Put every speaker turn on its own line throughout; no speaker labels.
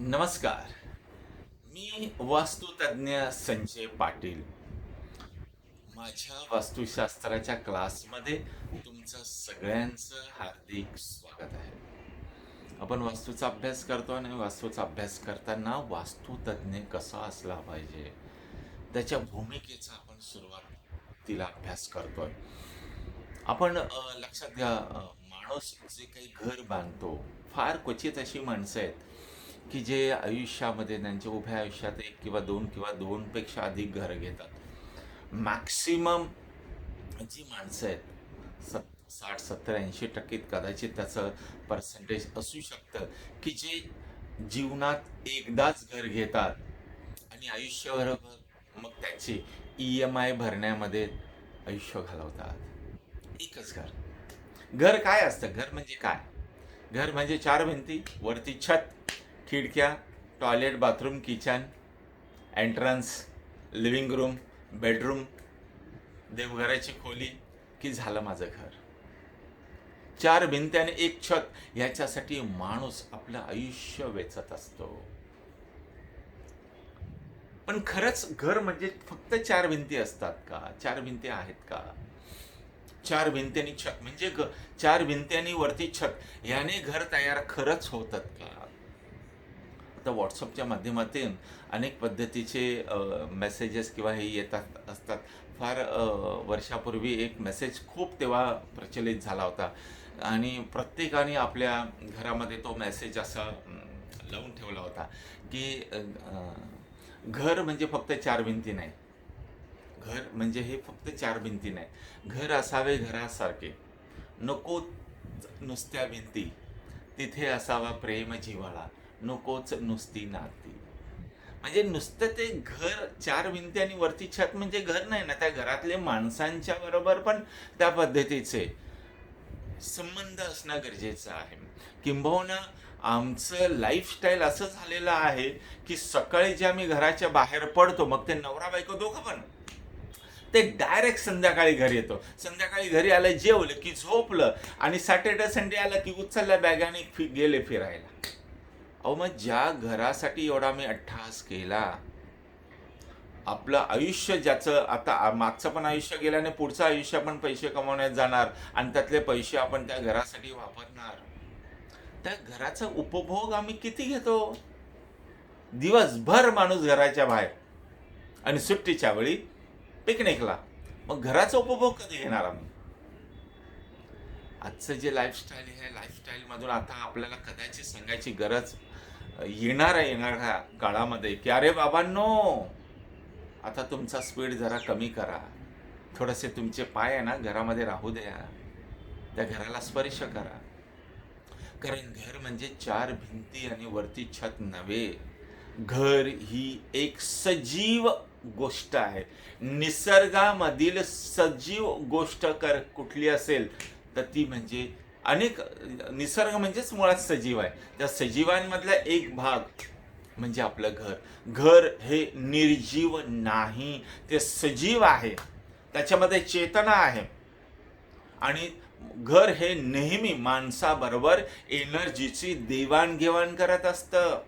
नमस्कार. मी वास्तुतज्ञ संजय पाटील. माझ्या वास्तुशास्त्राच्या क्लासमध्ये तुमचं सगळ्यांचं हार्दिक स्वागत आहे. आपण वास्तूचा अभ्यास करतो आणि वास्तूचा अभ्यास करताना वास्तुतज्ञ कसा असला पाहिजे त्याच्या भूमिकेचा आपण सुरुवातीला अभ्यास करतोय. आपण लक्षात घ्या माणूस जे काही घर बांधतो फार क्वचित अशी माणसं आहेत की जे आयुष्यामध्ये त्यांच्या उभ्या आयुष्यात एक किंवा दोन किंवा दोनपेक्षा अधिक घरं घेतात. मॅक्सिमम जी माणसं आहेत सत साठ सत्तर ऐंशी टक्के कदाचित त्याचं पर्सेंटेज असू शकतं की जे जीवनात एकदाच घर घेतात आणि आयुष्यभर मग त्याची ई एम आय भरण्यामध्ये आयुष्य घालवतात. एकच घर. घर काय असतं? घर म्हणजे काय? घर म्हणजे चार भिंती वरती छत खिडक्या toilet bathroom kitchen entrance living room bedroom देवघराची खोली की झालं माझं घर? चार भिंत्याने आणि एक छत ह्याच्यासाठी माणूस आपलं आयुष्य वेचत असतो. पण खरंच घर म्हणजे फक्त चार भिंती असतात का? चार भिंती आहेत का? चार भिंत्यांनी छत म्हणजे चार भिंत्यांनी वरती छत याने घर तयार खरंच होतात का? फक्त व्हॉट्सअपच्या माध्यमातून अनेक पद्धतीचे मेसेजेस किंवा हे येतात असतात. फार वर्षापूर्वी एक मेसेज खूप तेव्हा प्रचलित झाला होता. आणि प्रत्येकाने आपल्या घरामध्ये तो मेसेज असा लावून ठेवला होता की घर म्हणजे फक्त चार भिंती नाही. घर म्हणजे हे फक्त चार भिंती नाही. घर असावे घरासारखे. नको नुसत्या भिंती. तिथे असावा प्रेम जिव्हाळा नकोच नुसती नाती. म्हणजे नुसतं ते घर चार भिंती आणि वरती छत म्हणजे घर नाही ना त्या घरातले माणसांच्या बरोबर पण त्या पद्धतीचे संबंध असणं गरजेचं आहे. किंबहुना आमचं लाईफस्टाईल असं झालेलं आहे की सकाळी जे आम्ही घराच्या बाहेर पडतो मग ते नवरा बायको दोघं पण. ते डायरेक्ट संध्याकाळी घरी येतो. संध्याकाळी घरी आलं जेवलं की झोपलं आणि सॅटर्डे संडे आलं की उचलल्या बॅगाने फि गेले फिरायला. अहो मग ज्या घरासाठी एवढा मी अट्टहास केला आपलं आयुष्य ज्याचं आता मागचं पण आयुष्य गेलं आणि पुढचं आयुष्य पण पैसे कमवण्यात जाणार आणि त्यातले पैसे आपण त्या घरासाठी वापरणार. त्या घराचा उपभोग आम्ही किती घेतो? दिवसभर माणूस घराच्या बाहेर आणि सुट्टीच्या वेळी पिकनिकला. मग घराचा उपभोग कधी घेणार आम्ही? आजचं जे लाईफस्टाईल आहे लाईफस्टाईलमधून आता आपल्याला कदाचित सांगायची गरज येणाऱ्या येणाऱ्या काळामध्ये की अरे बाबांनो आता तुमचा स्पीड जरा कमी करा. थोडेसे तुमचे पाय आहे ना घरामध्ये राहू द्या. त्या घराला स्पर्श करा. कारण घर म्हणजे चार भिंती आणि वरती छत नव्हे. घर ही एक सजीव गोष्ट आहे. निसर्गामधील सजीव गोष्ट कर कुठली असेल तर ती म्हणजे अनेक निसर्ग म्हणजेच मुळात सजीव आहे. त्या सजीवांमधला एक भाग म्हणजे आपलं घर. घर हे निर्जीव नाही ते सजीव आहे. त्याच्यामध्ये चेतना आहे. आणि घर हे नेहमी माणसाबरोबर एनर्जीची देवाणघेवाण करत असतं.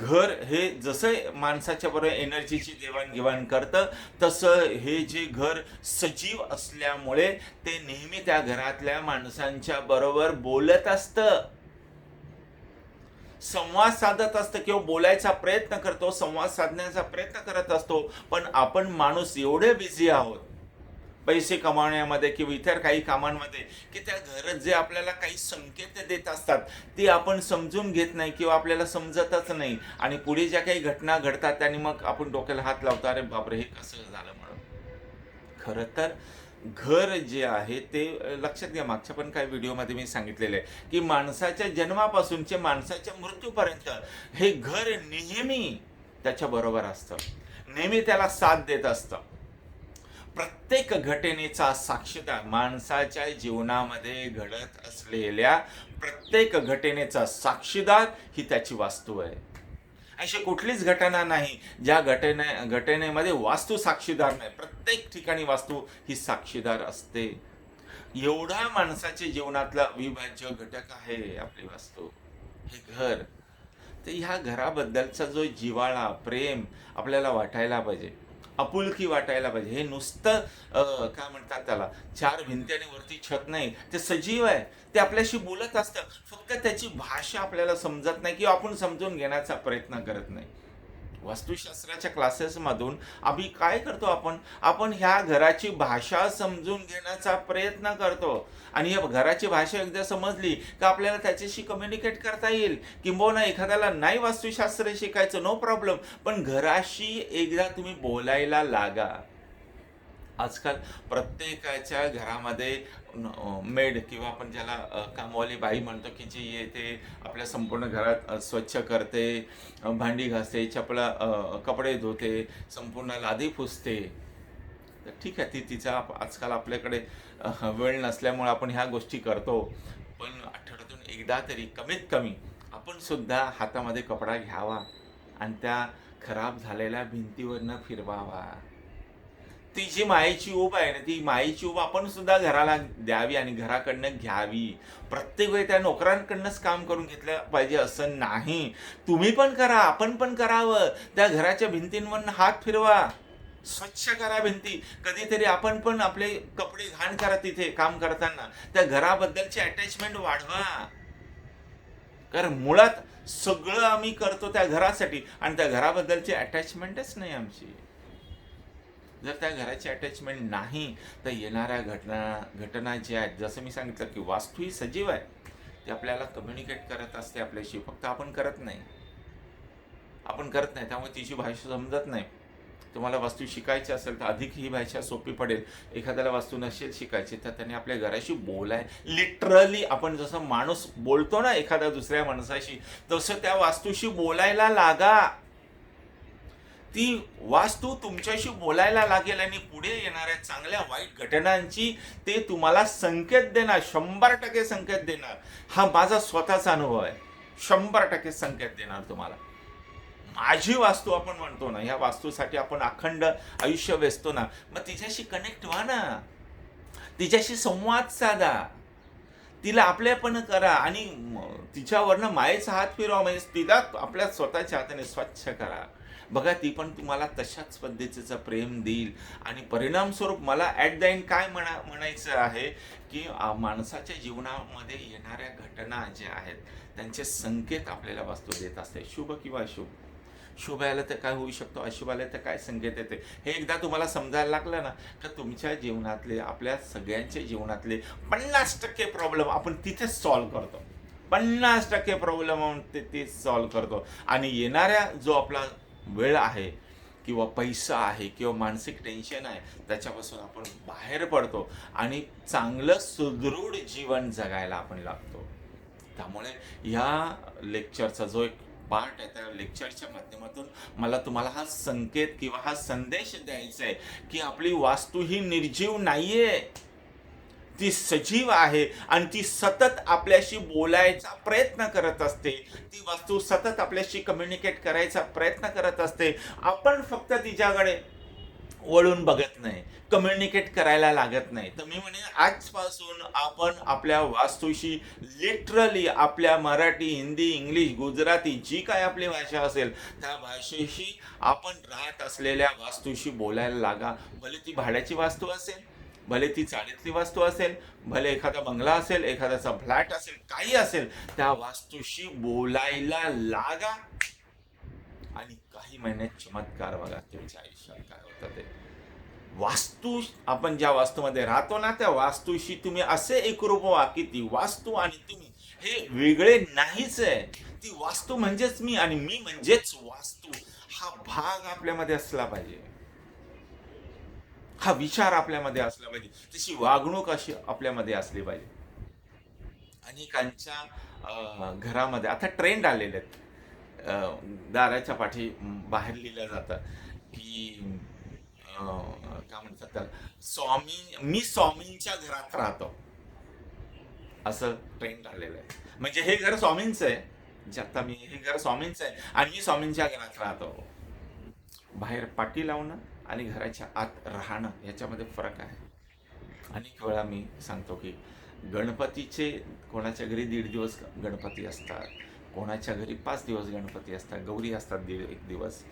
घर हे जसं माणसाच्या बरोबर एनर्जीची देवाणघेवाण करतं तसं हे जे घर सजीव असल्यामुळे ते नेहमी त्या घरातल्या माणसांच्या बरोबर बोलत असतं. संवाद साधत असतं किंवा बोलायचा प्रयत्न करतो संवाद साधण्याचा प्रयत्न करत असतो पण आपण माणूस एवढे बिझी आहोत पैसे कमावण्यामध्ये किंवा इतर काही कामांमध्ये की त्या घरात जे आपल्याला काही संकेत देत असतात ते आपण समजून घेत नाही किंवा आपल्याला समजतच नाही. आणि पुढे ज्या काही घटना घडतात त्याने मग आपण डोक्याला हात लावतो अरे बापरे हे कसं झालं म्हणून. खरं तर घर जे आहे ते लक्षात घ्या मागच्या पण काही व्हिडिओमध्ये मी सांगितलेलं आहे की माणसाच्या जन्मापासूनचे माणसाच्या मृत्यूपर्यंत हे घर नेहमी त्याच्याबरोबर असतं. नेहमी त्याला साथ देत असतं. प्रत्येक घटनेचा साक्षीदार माणसाच्या जीवनामध्ये घडत असलेल्या प्रत्येक घटनेचा साक्षीदार ही त्याची वास्तू आहे. अशी कुठलीच घटना नाही ज्या घटने घटनेमध्ये वास्तू साक्षीदार नाही. प्रत्येक ठिकाणी वास्तू ही साक्षीदार असते. एवढा माणसाच्या जीवनातला अविभाज्य घटक आहे आपली वास्तू. हे घर तर ह्या घराबद्दलचा जो जिव्हाळा प्रेम आपल्याला वाटायला पाहिजे. आपुलकी वाटायला पाहिजे. हे नुसतं काय म्हणतात त्याला? चार भिंत्याने वरती छत नाही. ते सजीव आहे. ते आपल्याशी बोलत असतं. फक्त त्याची भाषा आपल्याला समजत नाही किंवा आपण समजून घेण्याचा प्रयत्न करत नाही. वास्तुशास्त्राच्या क्लासेसमधून आम्ही काय करतो आपण? आपण ह्या घराची भाषा समजून घेण्याचा प्रयत्न करतो. आणि या घराची भाषा एकदा समजली का आपल्याला त्याच्याशी कम्युनिकेट करता येईल? किंबहुना एखाद्याला नाही वास्तुशास्त्र शिकायचं नो प्रॉब्लेम पण घराशी एकदा तुम्ही बोलायला लागा. आजकाल प्रत्येकाच्या घरामध्ये मेड किंवा आपण ज्याला कामवाली बाई म्हणतो की जी येते आपल्या संपूर्ण घरात स्वच्छ करते भांडी घासते चपला कपडे धुते संपूर्ण लादी पुसते. तर ठीक आहे ती तिचा आजकाल आपल्याकडे वेळ नसल्यामुळे आपण ह्या गोष्टी करतो. पण आठवड्यातून एकदा तरी कमीत कमी आपण सुद्धा हातामध्ये कपडा घ्यावा आणि त्या खराब झालेल्या भिंतीवरनं फिरवावा. ती जी मायेची ऊब आहे ना ती मायेची ऊब आपण सुद्धा घराला द्यावी आणि घराकडनं घ्यावी. प्रत्येक वेळी त्या नोकरांकडनंच काम करून घेतलं पाहिजे असं नाही. तुम्ही पण करा आपण पण करावं. त्या घराच्या भिंतींवर हात फिरवा. स्वच्छ करा भिंती. कधीतरी आपण पण आपले कपडे घाण करा तिथे काम करताना. त्या घराबद्दलची अटॅचमेंट वाढवा. कारण मुळात सगळं आम्ही करतो त्या घरासाठी. आणि त्या घराबद्दलची अटॅचमेंटच नाही आमची. जर त्या घराची अटॅचमेंट नाही तर येणाऱ्या घटना घटना ज्या आहेत जसं मी सांगितलं की वास्तू ही सजीव आहे. ती आपल्याला कम्युनिकेट करत असते आपल्याशी फक्त आपण करत नाही. आपण करत नाही त्यामुळे तिची भाषा समजत नाही. तुम्हाला वास्तू शिकायची असेल तर अधिक ही भाषा सोपी पडेल. एखाद्याला वास्तू नसेल शिकायची तर त्याने आपल्या घराशी बोलाय. लिटरली आपण जसं माणूस बोलतो ना एखाद्या दुसऱ्या माणसाशी तसं त्या वास्तूशी बोलायला लागा. ती वास्तू तुमच्याशी बोलायला लागेल आणि पुढे येणाऱ्या चांगल्या वाईट घटनांची ते तुम्हाला संकेत देणार शंभर टक्के संकेत देणार. हा माझा स्वतःचा अनुभव आहे. शंभर टक्के संकेत देणार तुम्हाला. माझी वास्तू आपण म्हणतो ना ह्या वास्तूसाठी आपण अखंड आयुष्य वेचतो ना मग तिच्याशी कनेक्ट व्हा ना. तिच्याशी संवाद साधा. तिला आपलेपण करा आणि तिच्यावरनं मायेचा हात फिरवा म्हणजे तिला आपल्या स्वतःच्या हाताने स्वच्छ करा. बघा ती पण तुम्हाला तशाच पद्धतीचं प्रेम देईल. आणि परिणामस्वरूप मला ॲट द एंड काय म्हणा म्हणायचं आहे की माणसाच्या जीवनामध्ये येणाऱ्या घटना ज्या आहेत त्यांचे संकेत आपल्याला वास्तू देत असते. शुभ किंवा अशुभ. शुभ आलं तर काय होऊ शकतो अशुभ आलं तर काय संकेत येते? हे एकदा तुम्हाला समजायला लागलं ना तर तुमच्या जीवनातले आपल्या सगळ्यांच्या जीवनातले पन्नास टक्के प्रॉब्लेम आपण तिथेच सॉल्व्ह करतो. पन्नास टक्के प्रॉब्लेम आपण ते तेच सॉल्व्ह करतो. आणि येणाऱ्या जो आपला वेळ आहे किंवा पैसा आहे किंवा मानसिक टेन्शन आहे त्याच्यापासून आपण बाहेर पडतो आणि चांगलं सुदृढ जीवन जगायला आपण लागतो. त्यामुळे ह्या लेक्चरचा जो एक पार्ट आहे त्या लेक्चरच्या माध्यमातून मला तुम्हाला हा संकेत किंवा हा संदेश द्यायचा आहे की आपली वास्तू ही निर्जीव नाही आहे ती सजीव आहे आणि ती सतत आपल्याशी बोलायचा प्रयत्न करत असते. ती वास्तू सतत आपल्याशी कम्युनिकेट करायचा प्रयत्न करत असते. आपण फक्त तिच्याकडे वळून बघत नाही कम्युनिकेट करायला लागत नाही. तर मी म्हणे आजपासून आपण आपल्या वास्तूशी लिटरली आपल्या मराठी हिंदी इंग्लिश गुजराती जी काय आपली भाषा असेल त्या भाषेशी आपण राहत असलेल्या वास्तूशी बोलायला लागा. भले ती भाड्याची वास्तू असेल भले ती चाळीतली वास्तू असेल भले एखादा बंगला असेल एखाद्याचा फ्लॅट असेल काही असेल त्या वास्तूशी बोलायला लागा आणि काही महिन्यात चमत्कार बघा तुमच्या आयुष्यात काय होतं ते. वास्तू आपण ज्या वास्तूमध्ये राहतो ना त्या वास्तूशी तुम्ही असे एकरूप व्हा की ती वास्तू आणि तुम्ही हे वेगळे नाहीच आहे. ती वास्तू म्हणजेच मी आणि मी म्हणजेच वास्तू. हा भाग आपल्यामध्ये असला पाहिजे. हा विचार आपल्यामध्ये असला पाहिजे. तशी वागणूक अशी आपल्यामध्ये असली पाहिजे. अनेकांच्या घरामध्ये आता ट्रेंड आलेले आहेत. दाराच्या पाठी बाहेर लिहिलं जातं की काय म्हणतात त्याला स्वामी मी स्वामींच्या घरात राहतो. असं ट्रेंड आलेलं आहे. म्हणजे हे घर स्वामींचं आहे. जे आता मी हे घर स्वामींचं आहे. आणि मी स्वामींच्या घरात राहतो. बाहेर पाठी लावणं आणि घराच्या आत राहणं याच्यामध्ये फरक आहे. अनेक वेळा मी सांगतो की गणपतीचे कोणाच्या घरी दीड दिवस गणपती असतात कोणाच्या घरी पाच दिवस गणपती असतात गौरी असतात दीड एक दिवस.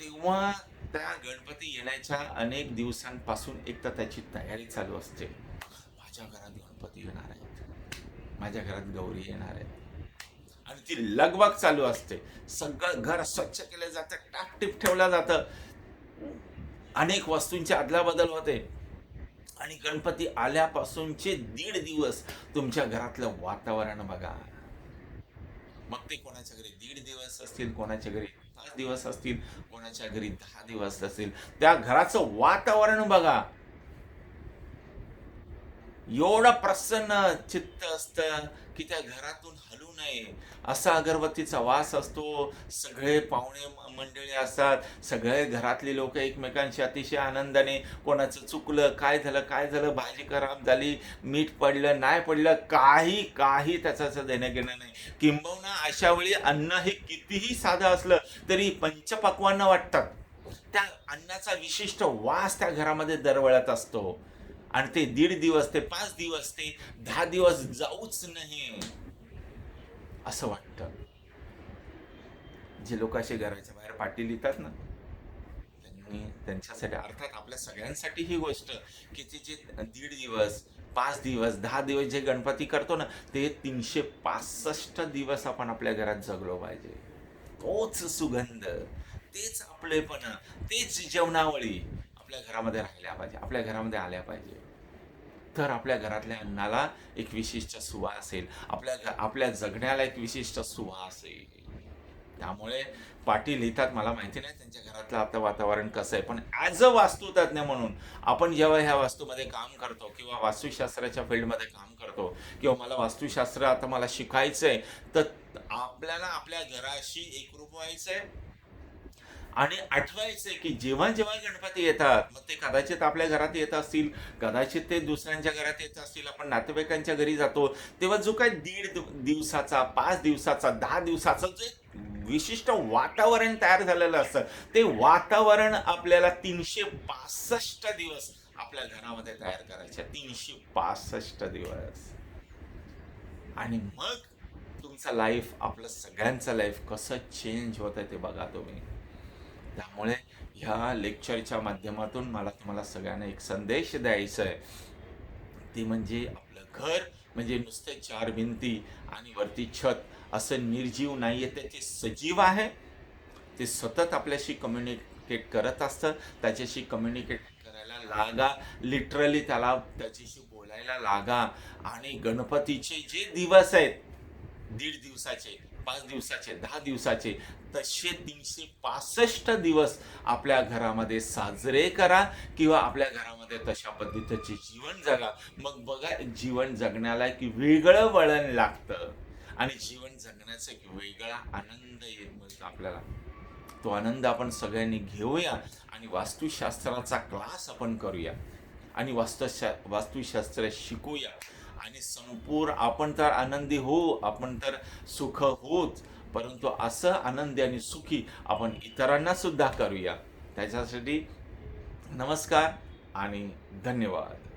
तेव्हा त्या गणपती येण्याच्या अनेक दिवसांपासून एक तर त्याची तयारी चालू असते. माझ्या घरात गणपती येणार आहेत. माझ्या घरात गौरी येणार आहेत. आणि ती लगबग चालू असते. सगळं घर स्वच्छ केलं जातं टापटीप ठेवलं जातं. अनेक वस्तूंची अदलाबदल होते. आणि गणपती आल्यापासूनचे दीड दिवस तुमच्या घरातलं वातावरण बघा. मग ते कोणाच्या घरी दीड दिवस असतील कोणाच्या घरी पाच दिवस असतील कोणाच्या घरी दहा दिवस असतील. त्या घराचं वातावरण बघा. एवढं प्रसन्न चित्त असतं की त्या घरातून हलू नये. असा अगरबत्तीचा वास असतो. सगळे पाहुणे मंडळी असतात. सगळे घरातले लोक एकमेकांशी अतिशय आनंदाने कोणाचं चुकलं काय झालं काय झालं भाजी खराब झाली मीठ पडलं नाही पडलं काही काही त्याचं देणं घेणं नाही. किंबहुना अशा वेळी अन्न हे कितीही साधं असलं तरी पंचपक्वांना वाटतात त्या अन्नाचा विशिष्ट वास त्या घरामध्ये दरवळत असतो. आणि ते दीड दिवस ते पाच दिवस ते दहा दिवस जाऊच नाही. असं वाटतं. जे लोक असे घराच्या बाहेर पाठी लिहितात ना त्यांनी त्यांच्यासाठी अर्थात आपल्या सगळ्यांसाठी ही गोष्ट की ते जे दीड दिवस पाच दिवस दहा दिवस जे गणपती करतो ना ते तीनशे पासष्ट दिवस आपण आपल्या घरात जगलो पाहिजे. तोच सुगंध तेच आपलेपणा तेच जेवणावळी आपल्या घरामध्ये राहिल्या पाहिजे आपल्या घरामध्ये आल्या पाहिजे. तर आपल्या घरातल्या अन्नाला एक विशिष्ट सुवा असेल. आपल्या घ- आपल्या जगण्याला एक विशिष्ट सुवा असेल. त्यामुळे पाटील लिहितात मला माहिती नाही त्यांच्या घरातलं आता वातावरण कसं आहे पण ॲज अ वास्तुतज्ञ म्हणून आपण जेव्हा ह्या वास्तूमध्ये काम करतो किंवा वास्तुशास्त्राच्या फील्डमध्ये काम करतो किंवा मला वास्तुशास्त्र आता मला शिकायचं आहे तर आपल्याला आपल्या घराशी एकरूप व्हायचं आहे आणि आठवायचंय की जेव्हा जेव्हा गणपती येतात मग ते कदाचित आपल्या घरात येत असतील कदाचित ते दुसऱ्यांच्या घरात येत असतील आपण नातेवाईकांच्या घरी जातो तेव्हा जो काय दीड दिवसाचा पाच दिवसाचा दहा दिवसाचा जो एक विशिष्ट वातावरण तयार झालेलं असतं ते वातावरण आपल्याला तीनशे पासष्ट दिवस आपल्या घरामध्ये तयार करायचे. तीनशे पासष्ट दिवस. आणि मग तुमचं लाईफ आपलं सगळ्यांचं लाईफ कसं चेंज होत आहे ते बघा तुम्ही. त्यामुळे ह्या लेक्चरच्या माध्यमातून मला तुम्हाला सगळ्यांना एक संदेश द्यायचा आहे ती म्हणजे आपलं घर म्हणजे नुसते चार भिंती आणि वरती छत. असं निर्जीव नाही आहे ते सजीव आहे ते सतत आपल्याशी कम्युनिकेट करत असतं. त्याच्याशी कम्युनिकेट करायला लागा. लिटरली त्याला त्याच्याशी बोलायला लागा. आणि गणपतीचे जे दिवस आहेत दीड दिवसाचे पाच दिवसाचे दहा दिवसाचे तसे तीनशे पासष्ट दिवस आपल्या घरामध्ये साजरे करा किंवा आपल्या घरामध्ये तशा पद्धतीचे जीवन जगा. मग बघा जीवन जगण्याला एक वेगळं वळण लागतं. आणि जीवन जगण्याचा एक वेगळा आनंद येत आपल्याला. तो आनंद आपण सगळ्यांनी घेऊया आणि वास्तुशास्त्राचा क्लास आपण करूया. आणि वास्तुशा वास्तुशास्त्र शिकूया. आणि संपूर्ण आपण तर आनंदी होऊ आपण तर सुख होच परंतु असं आनंदी आणि सुखी आपण इतरांना सुद्धा करूया. त्याच्यासाठी नमस्कार आणि धन्यवाद.